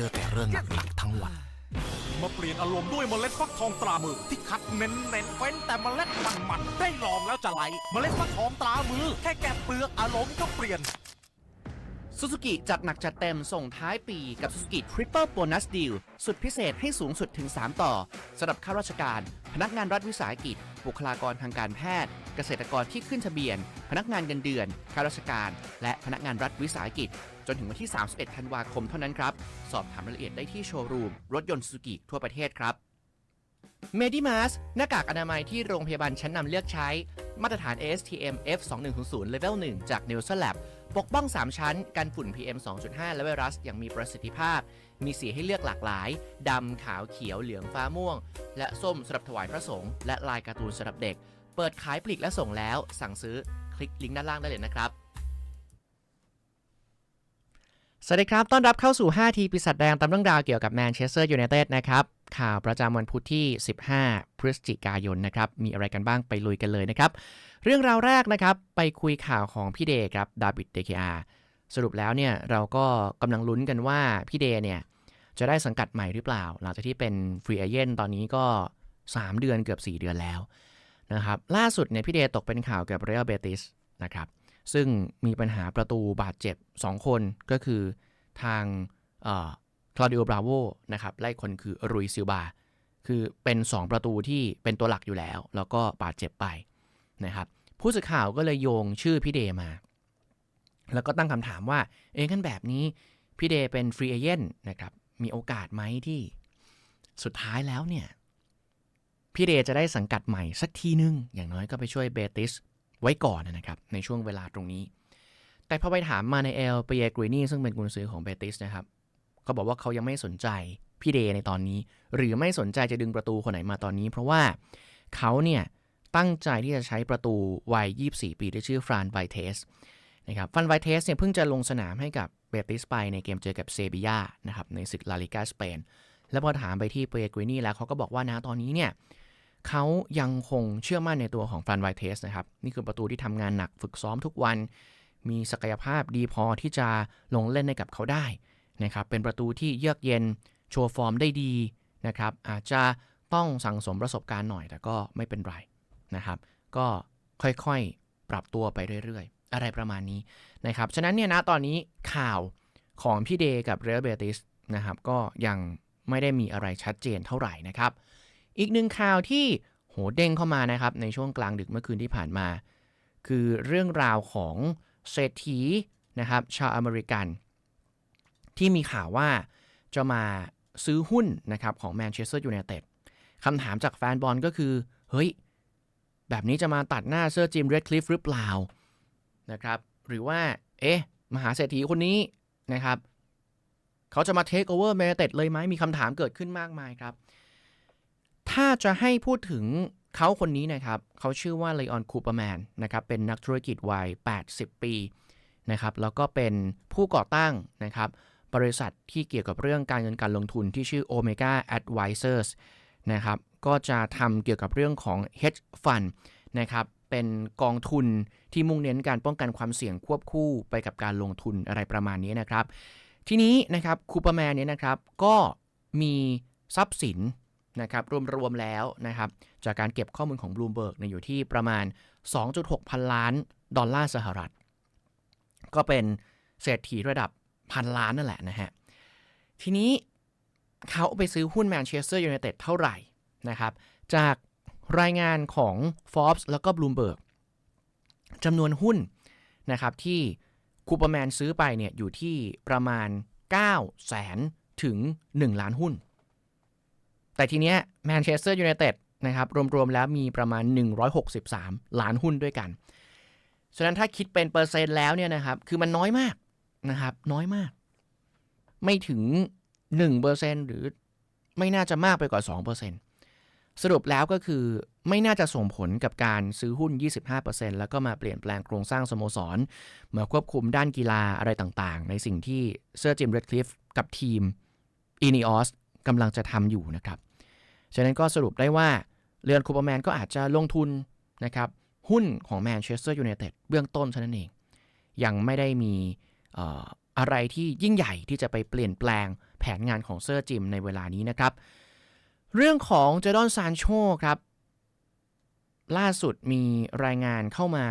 เจอแต่เรื่องหนักๆทั้งวัน มาเปลี่ยนอารมณ์ด้วยเมล็ดฟักทองตรามือที่คัดเน้นเน้นเฟ้นแต่เมล็ดมันมันได้ลองแล้วจะไหล เมล็ดฟักทองตรามือ แค่แกะเปลือกอารมณ์ก็เปลี่ยน ซูซูกิจัดหนักจัดเต็มส่งท้ายปีกับซูซูกิทริปเปิลโบนัสดีลสุดพิเศษให้สูงสุดถึง 3 ต่อสำหรับข้าราชการ พนักงานรัฐวิสาหกิจ บุคลากรทางการแพทย์ เกษตรกรที่ขึ้นทะเบียน พนักงานเงินเดือนข้าราชการ และพนักงานรัฐวิสาหกิจ จนถึงวันที่ 31 ธันวาคมเท่านั้นครับ สอบถามรายละเอียดได้ที่โชว์รูมรถยนต์ซูซูกิทั่วประเทศครับ เมดิมาสหน้ากากอนามัยที่โรงพยาบาลชั้นนำเลือกใช้ มาตรฐาน ASTM F2100 Level 1 จาก n e l s o n Lab ปกป้อง 3 ชั้น กันฝุ่น PM 2.5 และไวรัสอย่างมีประสิทธิภาพ มีสีให้เลือกหลากหลาย ดำ ขาว เขียว เหลือง ฟ้าม่วง และส้มสำหรับถวายพระสงฆ์ และลายการ์ตูนสำหรับเด็ก เปิดขายปลีกและส่งแล้ว สั่งซื้อ คลิกลิงก์ด้านล่างได้เลยนะครับ สวัสดีครับ ต้อนรับเข้าสู่ 5 ทีปีศาจแดงตามเรื่องราวเกี่ยวกับแมนเชสเตอร์ยูไนเต็ดนะครับ ข่าวประจำวันพุธที่ 15 พฤศจิกายนนะครับ มีอะไรกันบ้างไปลุยกันเลยนะครับ เรื่องราวแรกนะครับ ไปคุยข่าวของพี่เดย์ครับ ดาบิด เดคอาสรุปแล้วเนี่ย เราก็กำลังลุ้นกันว่าพี่เดย์เนี่ย จะได้สังกัดใหม่หรือเปล่า หลังจากที่เป็นฟรีเอเจนตอนนี้ก็ 3 เดือนเกือบ 4 เดือนแล้วนะครับ ล่าสุดเนี่ยพี่เดย์ตกเป็นข่าวกับเรอัลเบติสนะครับ ซึ่งมีปัญหาประตูบาดเจ็บ 2 คนก็คือทางคลาดิโอบราโวนะครับไล่คนคือรุยซิลบา คือเป็น 2 ประตูที่เป็นตัวหลักอยู่แล้ว แล้วก็บาดเจ็บไปนะครับผู้สื่อข่าวก็เลยโยงชื่อพี่เดย์มา แล้วก็ตั้งคำถามว่า เอ๊ะกันแบบนี้พี่เดย์เป็นฟรีเอเจนต์นะครับมีโอกาสไหมที่สุดท้ายแล้วเนี่ยพี่เดย์จะได้สังกัดใหม่สักทีนึง อย่างน้อยก็ไปช่วยเบติส ไว้ก่อนนะครับในช่วงเวลาตรงนี้ แต่พอไปถามมาในเอลเปียกรีนี่ซึ่งเป็นกุนซือของเบติสนะครับเขาบอกว่าเขายังไม่สนใจพี่เดในตอนนี้ หรือไม่สนใจจะดึงประตูคนไหนมาตอนนี้ เพราะว่าเขาเนี่ยตั้งใจที่จะใช้ประตูวัย 24 ปีที่ชื่อฟรานไวเทสนะครับฟรานไวเทสเนี่ยเพิ่งจะลงสนามให้กับเบติสไปในเกมเจอกับเซบียานะครับในศึกลาลิกาสเปนแล้วพอถามไปที่เปียกรีนี่แล้วเขาก็บอกว่านะตอนนี้เนี่ย เขายังคงเชื่อมั่นในตัวของฟรานไวเทสนะครับ นี่คือประตูที่ทำงานหนักฝึกซ้อมทุกวัน มีศักยภาพดีพอที่จะลงเล่นในกับเขาได้นะครับ เป็นประตูที่เยือกเย็นโชว์ฟอร์มได้ดีนะครับ อาจจะต้องสั่งสมประสบการณ์หน่อย แต่ก็ไม่เป็นไรนะครับ ก็ค่อยๆปรับตัวไปเรื่อยๆ อะไรประมาณนี้นะครับ ฉะนั้นเนี่ยนะตอนนี้ข่าวของพี่เดย์กับเรอัลเบติสนะครับ ก็ยังไม่ได้มีอะไรชัดเจนเท่าไหร่นะครับ อีกหนึ่งข่าวที่โหเด้งเข้ามานะครับ ในช่วงกลางดึกเมื่อคืนที่ผ่านมา คือเรื่องราวของเศรษฐีนะครับ ชาวอเมริกัน ที่มีข่าวว่าจะมาซื้อหุ้นนะครับของแมนเชสเตอร์ยูไนเต็ดคำถามจากแฟนบอลก็คือ เฮ้ย แบบนี้จะมาตัดหน้าเซอร์จิมเรดคลิฟหรือเปล่านะครับหรือว่า เอ๊ะ มหาเศรษฐีคนนี้นะครับ เขาจะมาเทคโอเวอร์แมนเต็ดเลยไหมมีคำถามเกิดขึ้นมากมายครับ ถ้าจะให้พูดถึงเขาคนนี้นะครับเขาชื่อว่าเลออนคูเปอร์แมนนะครับเป็นนักธุรกิจวัย 80 ปีนะครับแล้วก็เป็นผู้ก่อตั้งนะครับบริษัทที่เกี่ยวกับเรื่องการเงินการลงทุนที่ชื่อ Omega Advisors นะครับก็จะทำเกี่ยวกับเรื่องของ hedge fund นะครับเป็นกองทุนที่มุ่งเน้นการป้องกันความเสี่ยงควบคู่ไปกับการลงทุนอะไรประมาณนี้นะครับ ทีนี้นะครับคูเปอร์แมนเนี่ยนะครับก็มีทรัพย์สิน นะครับรวมๆแล้วนะครับจากการเก็บข้อมูลของ Bloomberg เนี่ยอยู่ที่ประมาณ 2.6 พันล้านดอลลาร์สหรัฐ ก็เป็นเศรษฐีระดับพันล้านนั่นแหละนะฮะ ทีนี้เขาไปซื้อหุ้นแมนเชสเตอร์ยูไนเต็ดเท่าไหร่นะครับ จากรายงานของ Forbes แล้วก็ Bloomberg จำนวนหุ้นนะครับที่คูเปอร์แมนซื้อไปเนี่ยอยู่ที่ประมาณ9แสนถึง 1 ล้านหุ้น แต่ทีเนี้ยแมนเชสเตอร์ยูไนเต็ดนะครับรวมๆแล้วมีประมาณ 163 ล้านหุ้นด้วยกันฉะนั้นถ้าคิดเป็นเปอร์เซ็นต์แล้วเนี่ยนะครับคือมันน้อยมากนะครับน้อยมาก ไม่ถึง 1%หรือไม่น่าจะมากไปกว่า 2%สรุปแล้วก็คือไม่น่าจะส่งผลกับการซื้อหุ้น 25%แล้วก็มาเปลี่ยนแปลงโครงสร้างสโมสร มาควบคุมด้านกีฬาอะไรต่างๆ ในสิ่งที่เซอร์จิมเรดคลิฟกับทีมอีนิออสกำลังจะทำอยู่นะครับ ฉะนั้นก็สรุปได้ว่าเรือนคูเปอร์แมนก็อาจจะลงทุนนะครับหุ้นของแมนเชสเตอร์ยูไนเต็ดเบื้องต้นเท่านั้นเอง ยังไม่ได้มีอะไรที่ยิ่งใหญ่ที่จะไปเปลี่ยนแปลงแผนงานของเซอร์จิมในเวลานี้นะครับ เรื่องของเจดอนซานโชครับ ล่าสุดมีรายงานเข้ามา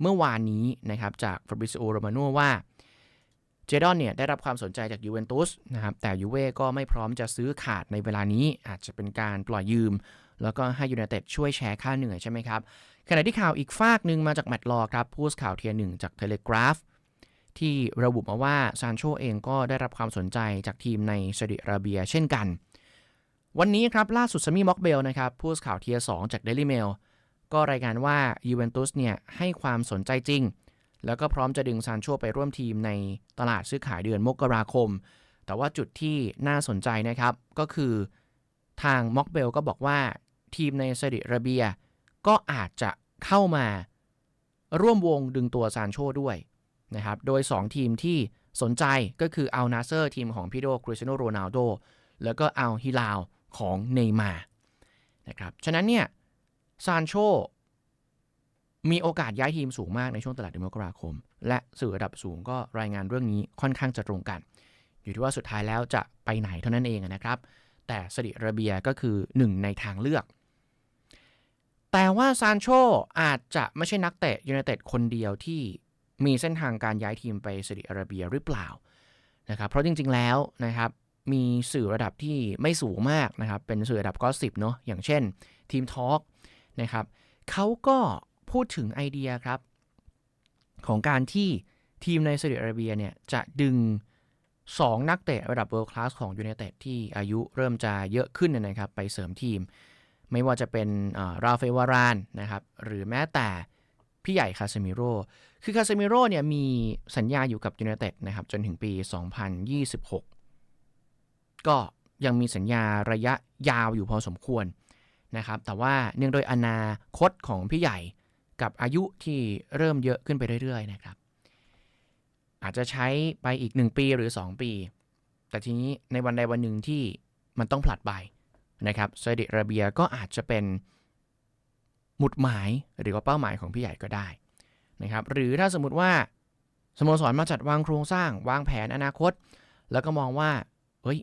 เมื่อวานนี้นะครับจากฟ a บริ i โอโรมาโนว่า เจดอนเนี่ยได้รับความสนใจจากยูเวนตุสนะครับแต่ยูเว่ก็ไม่พร้อมจะซื้อขาดในเวลานี้อาจจะเป็นการปล่อยยืม แล้วก็ให้ยูไนเต็ดช่วยแชร์ค่าเหนื่อยใช่ไหมครับขณะที่ข่าวอีกฝากหนึ่งมาจากแมตต์ลอครับผู้สข่าวเทียหนึ่งจากเทเลกราฟที่ระบุมาว่าซานโชเองก็ได้รับความสนใจจากทีมในซาอุดิอาระเบียเช่นกัน วันนี้ครับล่าสุดซามีม็อกเบลนะครับผู้สข่าวเทียร์สจากเดลิเมลก็รายงานว่ายูเวนตุสเนี่ยให้ความสนใจจริง แล้วก็พร้อมจะดึงซานโชไปร่วมทีมในตลาดซื้อขายเดือนมกราคม แต่ว่าจุดที่น่าสนใจนะครับ ก็คือทางม็อกเบลก็บอกว่าทีมในซาอุดิอาระเบีย ก็อาจจะเข้ามาร่วมวงดึงตัวซานโชด้วยนะครับ โดย 2 ทีมที่สนใจก็คืออัลนาเซอร์ทีมของพี่โดคริสเตียโนโรนัลโด แล้วก็อัลฮิลาลของเนย์มานะครับ ฉะนั้นเนี่ยซานโช มีโอกาสย้ายทีมสูงมากในช่วงตลาดเดือนมกราคม และสื่อระดับสูงก็รายงานเรื่องนี้ค่อนข้างจะตรงกัน อยู่ที่ว่าสุดท้ายแล้วจะไปไหนเท่านั้นเองนะครับ แต่ซาอุดิอาระเบียก็คือหนึ่งในทางเลือก แต่ว่าซานโชอาจจะไม่ใช่นักเตะยูไนเต็ดคนเดียวที่มีเส้นทางการย้ายทีมไปซาอุดิอาระเบียหรือเปล่านะครับเพราะจริงๆแล้วนะครับมีสื่อระดับที่ไม่สูงมากนะครับเป็นสื่อระดับก็สิบเนาะอย่างเช่นทีมทอล์กนะครับเขาก็ พูดถึงไอเดียครับ ของการที่ทีมในซาอุดิอาระเบียเนี่ยจะดึง 2 นักเตะระดับเวิลด์คลาสของยูไนเต็ดที่อายุเริ่มจะเยอะขึ้นนะครับ ไปเสริมทีม ไม่ว่าจะเป็นราเฟวารานนะครับหรือแม้แต่พี่ใหญ่คาเซมิโร่คือคาเซมิโร่เนี่ยมีสัญญาอยู่กับยูไนเต็ดนะครับจนถึงปี 2026 ก็ยังมีสัญญาระยะยาวอยู่พอสมควรนะครับแต่ว่าเนื่องโดยอนาคตของพี่ใหญ่ กับอายุที่เริ่มเยอะขึ้นไปเรื่อยๆนะครับ อาจจะใช้ไปอีก 1 ปีหรือ 2 ปี แต่ทีนี้ในวันใดวันหนึ่งที่มันต้องผลัดใบนะครับซาอุดิอาระเบียก็อาจจะเป็นหมุดหมายหรือว่าเป้าหมายของพี่ใหญ่ก็ได้นะครับหรือถ้าสมมติว่าสโมสรมาจัดวางโครงสร้าง วางแผนอนาคต แล้วก็มองว่าเฮ้ย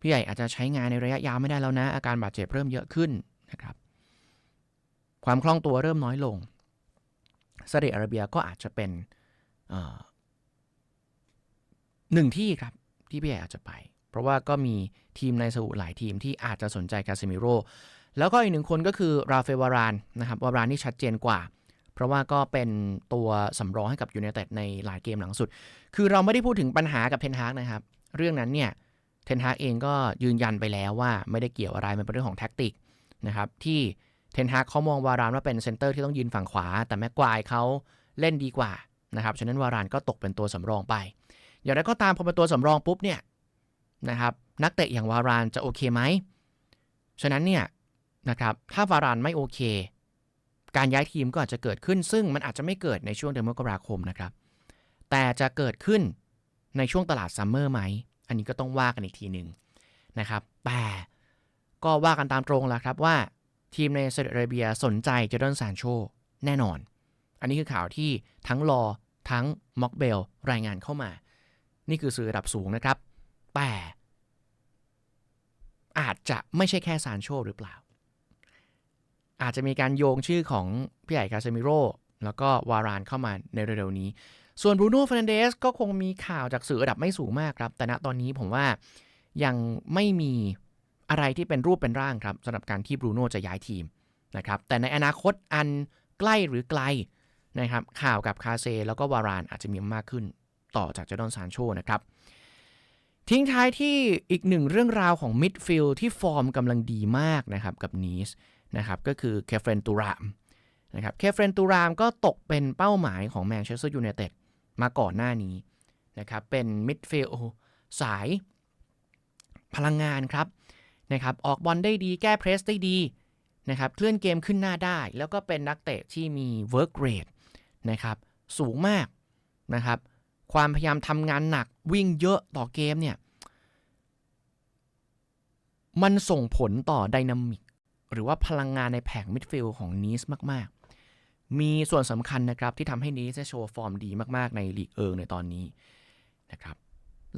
พี่ใหญ่อาจจะใช้งานในระยะยาวไม่ได้แล้วนะ อาการบาดเจ็บเริ่มเยอะขึ้นนะครับ ความคล่องตัวเริ่มน้อยลง ซาอุดิอาระเบียก็อาจจะเป็นหนึ่งที่ครับที่พี่ใหญ่อาจจะไป เพราะว่าก็มีทีมในสอุหลายทีมที่อาจจะสนใจคาเซมิโรแล้วก็อีกหนึ่งคนก็คือราเฟวารานนะครับวารานนี่ชัดเจนกว่า เพราะว่าก็เป็นตัวสำรองให้กับยูไนเต็ดในหลายเกมหลังสุด คือเราไม่ได้พูดถึงปัญหากับเทนฮากนะครับ เรื่องนั้นเนี่ยเทนฮากเองก็ยืนยันไปแล้วว่าไม่ได้เกี่ยวอะไรมันเป็นเรื่องของแท็กติกนะครับที่ เทนฮากเขามองวารานว่าเป็นเซนเตอร์ที่ต้องยืนฝั่งขวา แต่แม็กควายเขาเล่นดีกว่านะครับ ฉะนั้นวารานก็ตกเป็นตัวสำรองไป อย่างไรก็ตามพอเป็นตัวสำรองปุ๊บเนี่ยนะครับนักเตะอย่างวารานจะโอเคไหม ฉะนั้นเนี่ยนะครับถ้าวารานไม่โอเค การย้ายทีมก็อาจจะเกิดขึ้น ซึ่งมันอาจจะไม่เกิดในช่วงเดือนมกราคมนะครับ แต่จะเกิดขึ้นในช่วงตลาดซัมเมอร์ไหม อันนี้ก็ต้องว่ากันอีกทีหนึ่งนะครับ แต่ก็ว่ากันตามตรงแล้วครับว่า ทีมในซาอุดิอาระเบียสนใจเจดอนซานโชแน่นอน อันนี้คือข่าวที่ทั้งรอทั้งม็อกเบลรายงานเข้ามา นี่คือสื่อระดับสูงนะครับ แต่อาจจะไม่ใช่แค่ซานโชหรือเปล่า อาจจะมีการโยงชื่อของพี่ใหญ่คาเซมิโรแล้วก็วารานเข้ามาในเร็วๆนี้ ส่วนบรูโน่ฟ r นันเดสก็คงมีข่าวจากสื่อระดับไม่สูงมากครับ แต่ณตอนนี้ผมว่ายังไม่มี อะไรที่เป็นรูปเป็นร่างครับสำหรับการที่บรูโน่จะย้ายทีมนะครับแต่ในอนาคตอันใกล้หรือไกลนะครับข่าวกับคาเซแล้วก็วารานอาจจะมีมากขึ้นต่อจากเจดอนซานโชนะครับทิ้งท้ายที่อีกหนึ่งเรื่องราวของมิดฟิลด์ที่ฟอร์มกำลังดีมากนะครับกับนีสนะครับก็คือเคฟเฟรนตูรามนะครับเคฟเฟรนตูรามก็ตกเป็นเป้าหมายของแมนเชสเตอร์ยูไนเต็ดมาก่อนหน้านี้นะครับเป็นมิดฟิลด์สายพลังงานครับ นะครับออกบอลได้ดีแก้เพรสได้ดีนะครับเคลื่อนเกมขึ้นหน้าได้ แล้วก็เป็นนักเตะที่มีเวิร์กเรทนะครับสูงมากนะครับความพยายามทำงานหนักวิ่งเยอะต่อเกมเนี่ยมันส่งผลต่อไดนามิกหรือว่าพลังงานในแผงมิดฟิลด์ของนีสมาก ๆ มีส่วนสำคัญนะครับที่ทำให้นีสโชว์ฟอร์มดีมาก ๆ ในลีกเอิงในตอนนี้นะครับ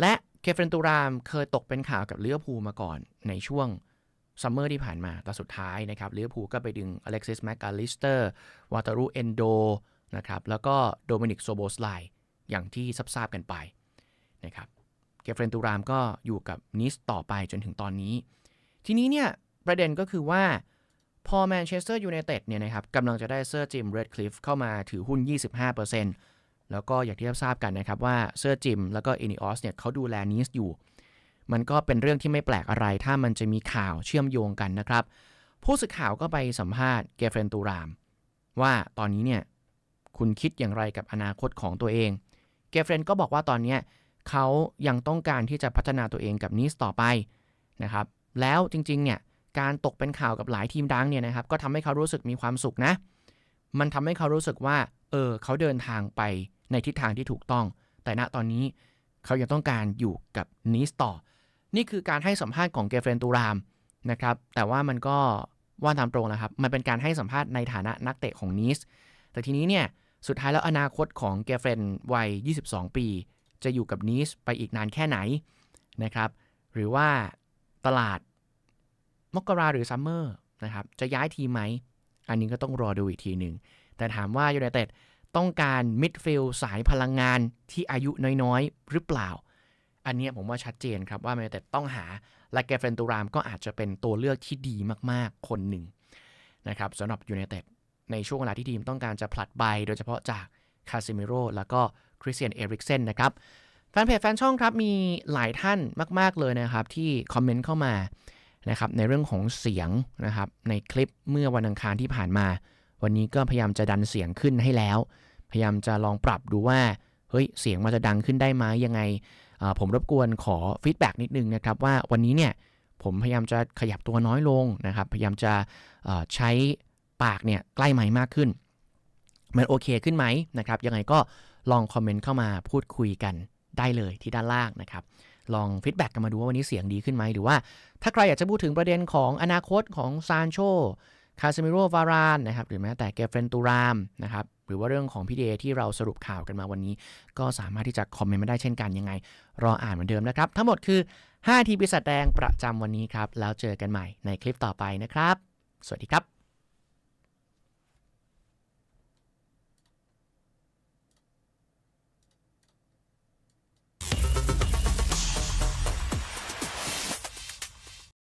และ เคเฟรนตูรามเคยตกเป็นข่าวกับเลิเวอร์พูลมาก่อนในช่วงซัมเมอร์ที่ผ่านมาแต่สุดท้ายนะครับเลิเวอร์พูลก็ไปดึงอเล็กซิสแมกกาลิสเตอร์วาตารูเอนโดนะครับแล้วก็โดมินิกโซโบสไลอย่างที่ทราบกันไปนะครับเกเฟรนตูรามก็อยู่กับนิสต่อไปจนถึงตอนนี้ ทีนี้เนี่ยประเด็นก็คือว่าพอแมนเชสเตอร์ยูไนเต็ดเนี่ยนะครับกำลังจะได้เซอร์จิมเรดคลิฟเข้ามาถือหุ้น 25% แล้วก็อย่างที่ทราบกันนะครับว่าเซอร์จิมแล้วก็เอนิออสเนี่ยเขาดูแลนิสอยู่ มันก็เป็นเรื่องที่ไม่แปลกอะไร ถ้ามันจะมีข่าวเชื่อมโยงกันนะครับ ผู้สื่อข่าวก็ไปสัมภาษณ์เกเฟนตูราม ว่าตอนนี้เนี่ยคุณคิดอย่างไรกับอนาคตของตัวเอง เกเฟนก็บอกว่าตอนนี้เขายังต้องการที่จะพัฒนาตัวเองกับนิสต่อไปนะครับ แล้วจริงๆเนี่ยการตกเป็นข่าวกับหลายทีมดังเนี่ยนะครับก็ทำให้เขารู้สึกมีความสุขนะ มันทำให้เขารู้สึกว่าเออเขาเดินทางไป ในทิศทางที่ถูกต้อง แต่ณตอนนี้เขายังต้องการอยู่กับนิสต่อ นี่คือการให้สัมภาษณ์ของเกเฟรนตูรามนะครับ แต่ว่ามันก็ว่าตามตรงนะครับ มันเป็นการให้สัมภาษณ์ในฐานะนักเตะของนิส แต่ทีนี้เนี่ย สุดท้ายแล้วอนาคตของเกเฟรนวัย 22 ปี จะอยู่กับนิสไปอีกนานแค่ไหนนะครับ หรือว่าตลาดมกราหรือซัมเมอร์นะครับ จะย้ายทีไหม อันนี้ก็ต้องรอดูอีกทีหนึ่ง แต่ถามว่ายูไนเต็ด ต้องการมิดฟิลสายพลังงานที่อายุน้อยๆ หรือเปล่า อันนี้ผมว่าชัดเจนครับว่าแมนยูไนเต็ดต้องหาและเกเฟนตูรามก็อาจจะเป็นตัวเลือกที่ดีมากๆ คนหนึ่งนะครับสำหรับยูไนเต็ดในช่วงเวลาที่ทีมต้องการจะผลัดใบ โดยเฉพาะจากคาซิมิโรแล้วก็คริสเตียนเอริกเซนนะครับแฟนเพจแฟนช่องครับมีหลายท่านมาก ๆ เลยนะครับ ที่คอมเมนต์เข้ามานะครับในเรื่องของเสียงนะครับในคลิปเมื่อวันอังคารที่ผ่านมา วันนี้ก็พยายามจะดันเสียงขึ้นให้แล้ว พยายามจะลองปรับดูว่าเฮ้ยเสียงมันจะดังขึ้นได้ไหมยังไงผมรบกวนขอฟีดแบ็กนิดนึงนะครับว่าวันนี้เนี่ยผมพยายามจะขยับตัวน้อยลงนะครับ พยายามจะใช้ปากเนี่ยใกล้ไมค์มากขึ้น มันโอเคขึ้นไหมนะครับยังไงก็ลองคอมเมนต์เข้ามาพูดคุยกันได้เลยที่ด้านล่างนะครับ ลองฟีดแบ็กกันมาดูว่าวันนี้เสียงดีขึ้นไหมหรือว่าถ้าใครอยากจะพูดถึงประเด็นของอนาคตของซานโช คาซิมิโรวารานนะครับหรือแม้แต่เกเฟรนตูรามนะครับหรือว่าเรื่องของพีเดที่เราสรุปข่าวกันมาวันนี้ ก็สามารถที่จะคอมเมนต์มาได้เช่นกันยังไง รออ่านเหมือนเดิมนะครับ ทั้งหมดคือ 5 ทีปีศาจแดงประจำวันนี้ครับ แล้วเจอกันใหม่ในคลิปต่อไปนะครับ สวัสดีครับ